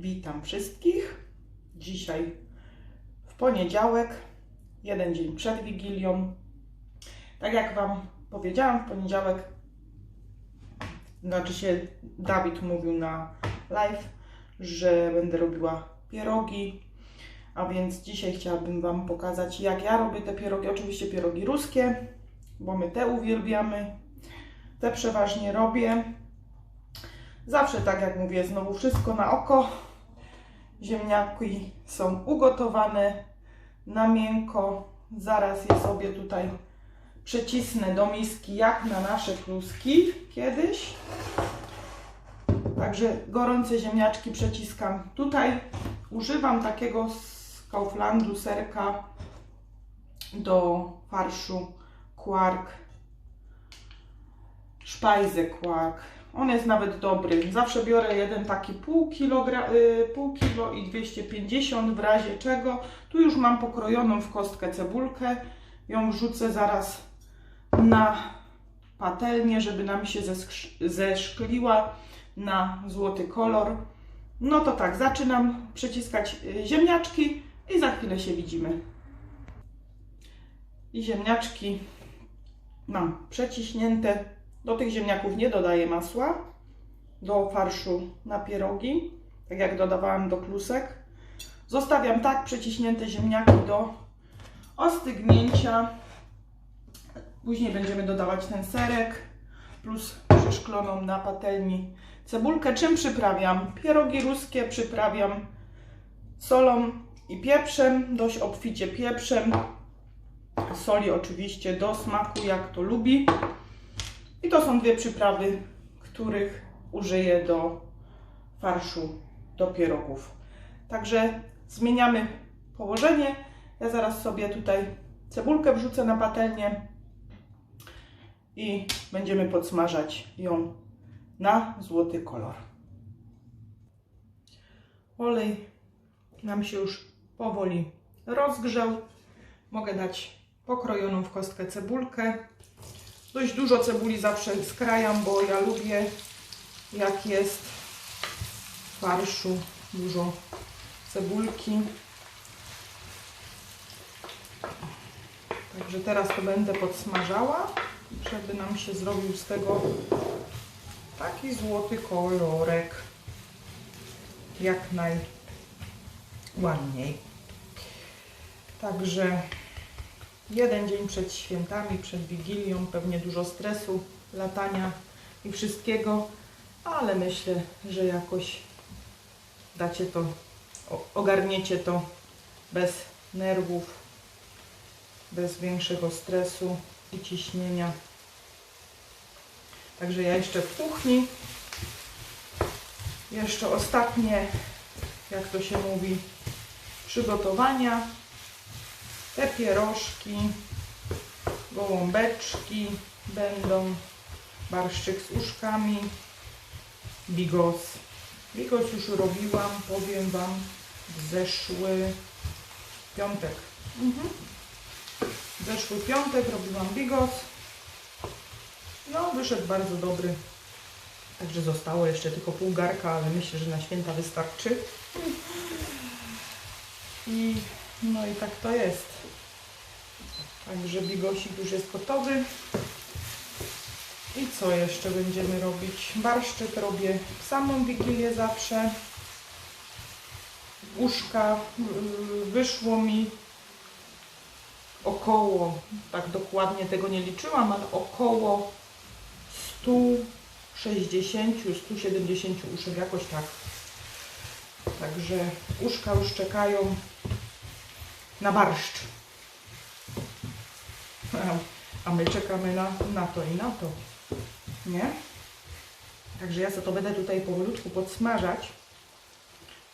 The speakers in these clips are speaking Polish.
Witam wszystkich. Dzisiaj w poniedziałek, jeden dzień przed Wigilią. Tak jak Wam powiedziałam, w poniedziałek, znaczy się Dawid mówił na live, że będę robiła pierogi. A więc dzisiaj chciałabym Wam pokazać, jak ja robię te pierogi. Oczywiście pierogi ruskie, bo my te uwielbiamy. Te przeważnie robię. Zawsze tak jak mówię, znowu wszystko na oko. Ziemniaki są ugotowane na miękko. Zaraz je sobie tutaj przecisnę do miski, jak na nasze kluski kiedyś. Także gorące ziemniaczki przeciskam. Tutaj używam takiego z Kauflandu serka do farszu kwark, szpajzy kwark. On jest nawet dobry. Zawsze biorę jeden taki pół, kilogra, y, pół kilo i 250 w razie czego. Tu już mam pokrojoną w kostkę cebulkę. Ją wrzucę zaraz na patelnię, żeby nam się zeszkliła na złoty kolor. No to tak, zaczynam przeciskać y, ziemniaczki i za chwilę się widzimy. I ziemniaczki mam przeciśnięte. Do tych ziemniaków nie dodaję masła. Do farszu na pierogi, tak jak dodawałam do klusek. Zostawiam tak przeciśnięte ziemniaki do ostygnięcia. Później będziemy dodawać ten serek plus przeszkloną na patelni cebulkę. Czym przyprawiam? Pierogi ruskie przyprawiam solą i pieprzem, dość obficie pieprzem. Soli oczywiście do smaku, jak to lubi. I to są dwie przyprawy, których użyję do farszu, do pierogów. Także zmieniamy położenie. Ja zaraz sobie tutaj cebulkę wrzucę na patelnię i będziemy podsmażać ją na złoty kolor. Olej nam się już powoli rozgrzał. Mogę dać pokrojoną w kostkę cebulkę. Dość dużo cebuli zawsze skrajam, bo ja lubię jak jest w farszu dużo cebulki. Także teraz to będę podsmażała, żeby nam się zrobił z tego taki złoty kolorek. Jak najładniej. Także jeden dzień przed świętami, przed Wigilią, pewnie dużo stresu, latania i wszystkiego, ale myślę, że jakoś dacie to, ogarniecie to bez nerwów, bez większego stresu i ciśnienia. Także ja jeszcze w kuchni, jeszcze ostatnie, jak to się mówi, przygotowania. Te pierożki, gołąbeczki będą, barszczyk z uszkami, bigos. Bigos już robiłam, powiem Wam, w zeszły piątek. Mhm. W zeszły piątek robiłam bigos. No, wyszedł bardzo dobry. Także zostało jeszcze tylko pół garka, ale myślę, że na święta wystarczy. I no i tak to jest. Także bigosik już jest gotowy. I co jeszcze będziemy robić? Barszczyk robię w samą Wigilię zawsze. Uszka yy, wyszło mi około, tak dokładnie tego nie liczyłam, ale około 160-170 uszek, jakoś tak. Także uszka już czekają na barszcz. A- my czekamy na, na to i na to. Nie? Także ja sobie to będę tutaj powolutku podsmażać.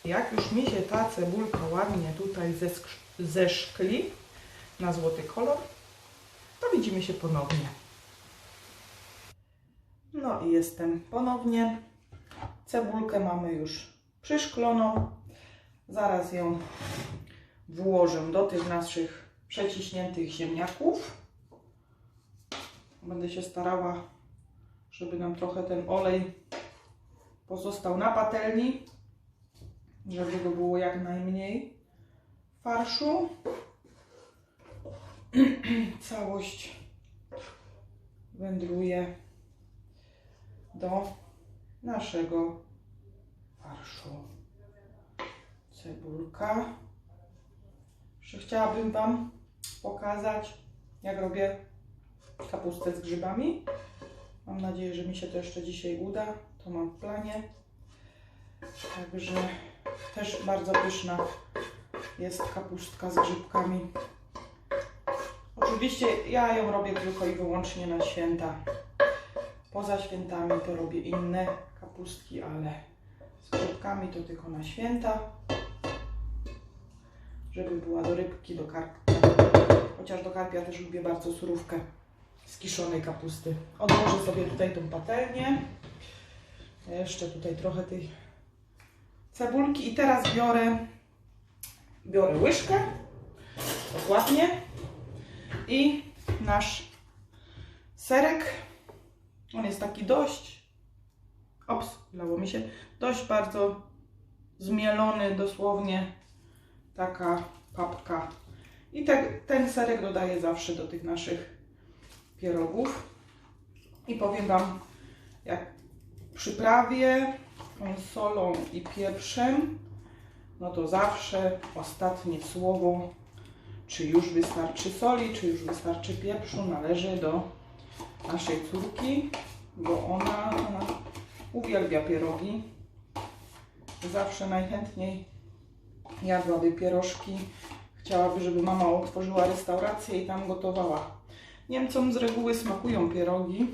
Jak już mi się ta cebulka ładnie tutaj zeszkli na złoty kolor, to widzimy się ponownie. No i jestem ponownie. Cebulkę mamy już przyszkloną. Zaraz ją włożę do tych naszych przeciśniętych ziemniaków. Będę się starała, żeby nam trochę ten olej pozostał na patelni. żeby go było jak najmniej farszu. Całość wędruje do naszego farszu. Cebulka. Jeszcze chciałabym Wam pokazać, jak robię kapustę z grzybami. Mam nadzieję, że mi się to jeszcze dzisiaj uda. To mam w planie. Także też bardzo pyszna jest kapustka z grzybkami. Oczywiście ja ją robię tylko i wyłącznie na święta. Poza świętami to robię inne kapustki, ale z grzybkami to tylko na święta. Żeby była do rybki, do karpia. Chociaż do karpia też lubię bardzo surówkę z kiszonej kapusty. Odłożę sobie tutaj tą patelnię. Jeszcze tutaj trochę tej cebulki i teraz biorę biorę łyżkę dokładnie i nasz serek on jest taki dość ops, lało mi się dość bardzo zmielony dosłownie taka papka i te, ten serek dodaję zawsze do tych naszych pierogów i powiem Wam jak przyprawię solą i pieprzem no to zawsze ostatnie słowo, czy już wystarczy soli, czy już wystarczy pieprzu, należy do naszej córki, bo ona, ona uwielbia pierogi. Zawsze najchętniej jadłaby pierożki. Chciałaby, żeby mama otworzyła restaurację i tam gotowała. Niemcom z reguły smakują pierogi,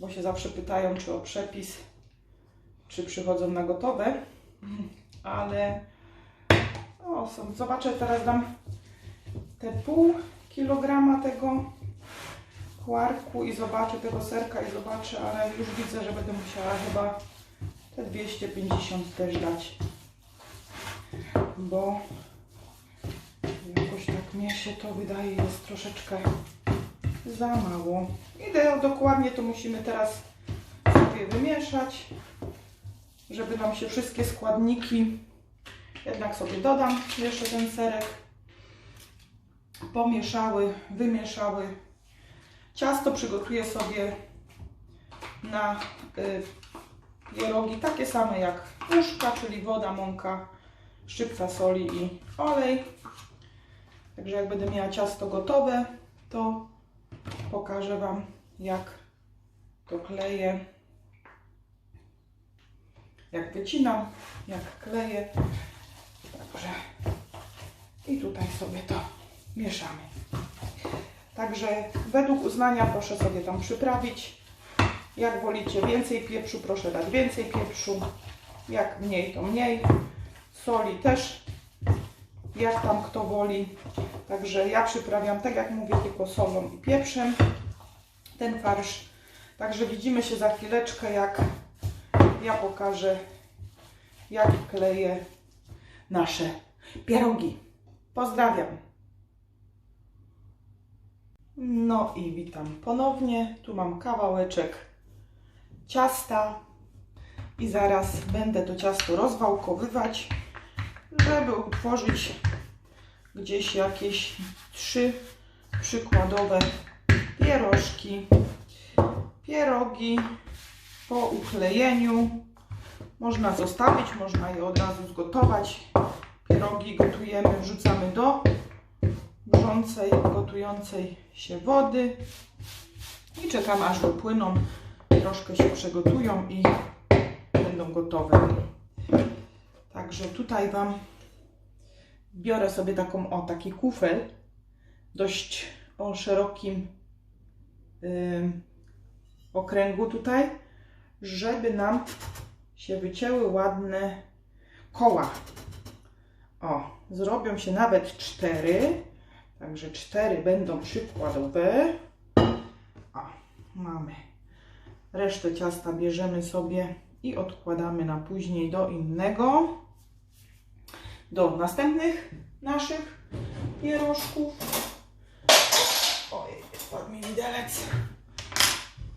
bo się zawsze pytają, czy o przepis, czy przychodzą na gotowe ale o, są, zobaczę, teraz dam te pół kilograma tego kwarku i zobaczę tego serka i zobaczę, ale już widzę, że będę musiała chyba te 250 też dać, bo jakoś tak mnie się to wydaje jest troszeczkę za mało. I dokładnie to musimy teraz sobie wymieszać żeby nam się wszystkie składniki, jednak sobie dodam jeszcze ten serek, pomieszały, wymieszały. Ciasto przygotuję sobie na y, pierogi takie same jak puszka, czyli woda, mąka, szczypta soli i olej. Także jak będę miała ciasto gotowe, to pokażę Wam jak to kleję jak wycinam, jak kleję. Także i tutaj sobie to mieszamy. Także według uznania proszę sobie tam przyprawić. Jak wolicie więcej pieprzu, proszę dać więcej pieprzu. Jak mniej, to mniej. Soli też, jak tam kto woli. Także ja przyprawiam, tak jak mówię, tylko solą i pieprzem ten farsz. Także widzimy się za chwileczkę, jak ja pokażę, jak kleję nasze pierogi. Pozdrawiam. No i witam ponownie. Tu mam kawałeczek ciasta i zaraz będę to ciasto rozwałkowywać, żeby utworzyć gdzieś jakieś trzy przykładowe pierożki. Pierogi po uklejeniu można zostawić, można je od razu zgotować. Pierogi gotujemy, wrzucamy do wrzącej, gotującej się wody i czekamy aż wypłyną, troszkę się przegotują i będą gotowe. Także tutaj Wam biorę sobie taką, o taki kufel, dość o szerokim yy, okręgu tutaj, żeby nam się wycięły ładne koła. O, zrobią się nawet cztery, także cztery będą przykładowe. O, mamy. Resztę ciasta bierzemy sobie i odkładamy na później do innego, do następnych naszych pierożków. Ojej, spadł mi widelec.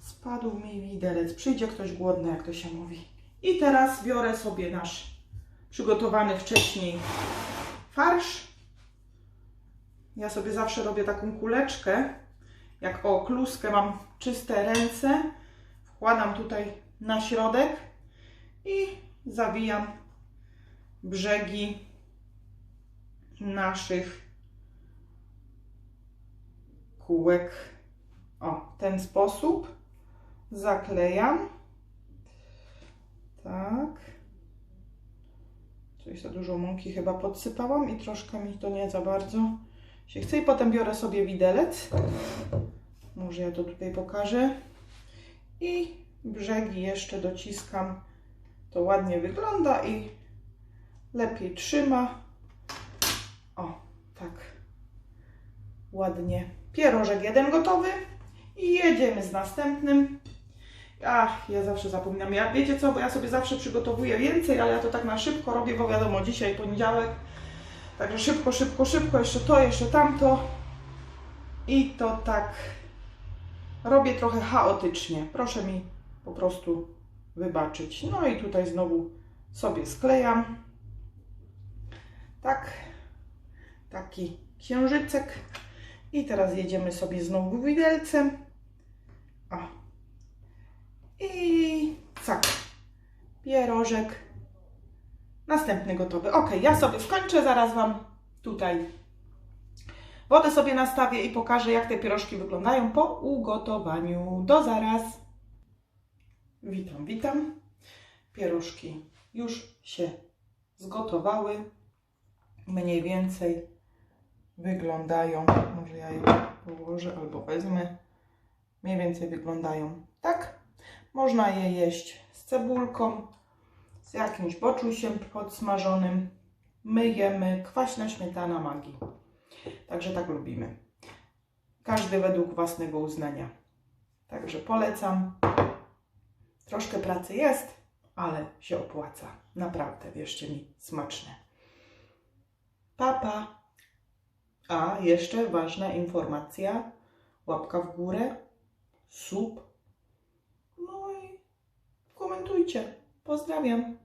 Spadł mi widelec. Przyjdzie ktoś głodny, jak to się mówi. I teraz biorę sobie nasz przygotowany wcześniej farsz. Ja sobie zawsze robię taką kuleczkę. Jak o kluskę mam czyste ręce, wkładam tutaj na środek i zawijam brzegi naszych kółek. O, w ten sposób zaklejam. Tak. Coś za dużo mąki chyba podsypałam i troszkę mi to nie za bardzo się chce. I potem biorę sobie widelec. Może ja to tutaj pokażę. I brzegi jeszcze dociskam. To ładnie wygląda i lepiej trzyma. O, tak. Ładnie. Pierożek jeden gotowy. I jedziemy z następnym. Ach, ja zawsze zapominam. Ja, wiecie co, bo ja sobie zawsze przygotowuję więcej, ale ja to tak na szybko robię, bo wiadomo, dzisiaj poniedziałek. Także szybko, szybko, szybko, jeszcze to, jeszcze tamto. I to tak robię trochę chaotycznie. Proszę mi po prostu wybaczyć. No i tutaj znowu sobie sklejam. Tak. Taki księżycek. I teraz jedziemy sobie znowu widelcem. O. I cak. Pierożek. Następny gotowy. Ok, ja sobie skończę, zaraz Wam tutaj wodę sobie nastawię i pokażę, jak te pierożki wyglądają po ugotowaniu. Do zaraz. Witam, witam. Pierożki już się zgotowały. Mniej więcej wyglądają. Może ja je położę albo wezmę. Mniej więcej wyglądają tak. Można je jeść z cebulką, z jakimś boczusiem podsmażonym. My jemy kwaśna śmietana magii. Także tak lubimy. Każdy według własnego uznania. Także polecam. Troszkę pracy jest, ale się opłaca. Naprawdę, wierzcie mi, smaczne. Papa. A jeszcze ważna informacja. Łapka w górę, sub. No i komentujcie. Pozdrawiam.